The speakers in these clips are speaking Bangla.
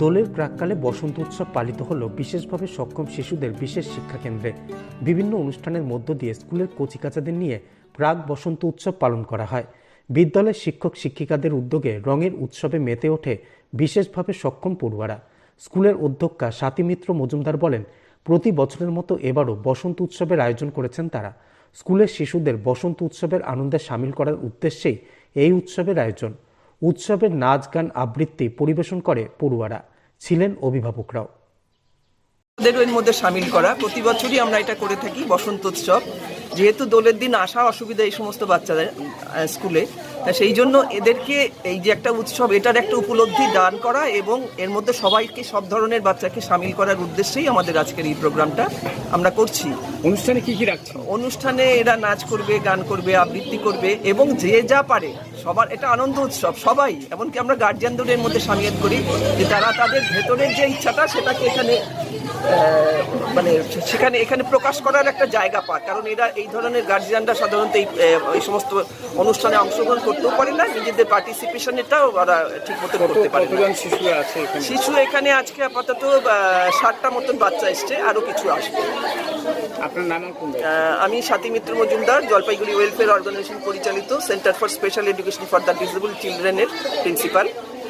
দোলের প্রাককালে বসন্ত উৎসব পালিত হলো বিশেষভাবে সক্ষম শিশুদের বিশেষ শিক্ষা কেন্দ্রে বিভিন্ন অনুষ্ঠানের মধ্য দিয়ে স্কুলের কচিকাচাদের নিয়ে প্রাক বসন্ত উৎসব পালন করা হয়। বিদ্যালয়ের শিক্ষক শিক্ষিকাদের উদ্যোগে রঙের উৎসবে মেতে ওঠে বিশেষভাবে সক্ষম পড়ুয়ারা। স্কুলের অধ্যক্ষা স্বাতী মিত্র মজুমদার বলেন, প্রতি বছরের মতো এবারও বসন্ত উৎসবের আয়োজন করেছেন তারা। স্কুলের শিশুদের বসন্ত উৎসবের আনন্দে সামিল করার উদ্দেশ্যেই এই উৎসবের আয়োজন। উৎসবের নাচ, গান, আবৃত্তি পরিবেশন করে পড়ুয়ারা। ছিলেন অভিভাবকরাও। ওদের এর মধ্যে সামিল করা। প্রতি বছরই আমরা এটা করে থাকি বসন্ত উৎসব যেহেতু দোলের দিন আসা অসুবিধা এই সমস্ত বাচ্চাদের স্কুলে তা সেই জন্য এদেরকে এই যে একটা উৎসব এটার একটা উপলব্ধি দান করা এবং এর মধ্যে সবাইকে সব ধরনের বাচ্চাকে সামিল করার উদ্দেশ্যেই আমাদের আজকের এই প্রোগ্রামটা আমরা করছি। অনুষ্ঠানে কি কি রাখছেন? অনুষ্ঠানে এরা নাচ করবে গান করবে আবৃত্তি করবে এবং যে যা পারে সবার এটা আনন্দ উৎসব সবাই। এমনকি আমরা গার্জিয়ানদের এর মধ্যে সামিল করি যে তারা তাদের ভেতরের যে ইচ্ছাটা সেটাকে এখানে মানে সেখানে এখানে প্রকাশ করার একটা জায়গা পায় কারণ এরা এই ধরনের গার্জিয়ানরা সাধারণত এই এই সমস্ত অনুষ্ঠানে অংশগ্রহণ করতেও পারে না নিজেদের পার্টিসিপেশনটাও ওরা ঠিক মতো করতে পারে শিশু আছে এখানে? শিশু এখানে আজকে আপাতত ষাটটা মতন বাচ্চা এসছে আরও কিছু আসবে। আপনার নাম আমি স্বাতী মিত্র মজুমদার জলপাইগুড়ি ওয়েলফেয়ার অর্গানাইজেশন পরিচালিত centre for special education for the disable চিলড্রেনের principal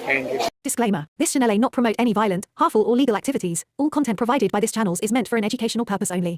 thank you Disclaimer This channel may not promote any violent, harmful, or legal activities. All content provided by this channel is meant for an educational purpose only.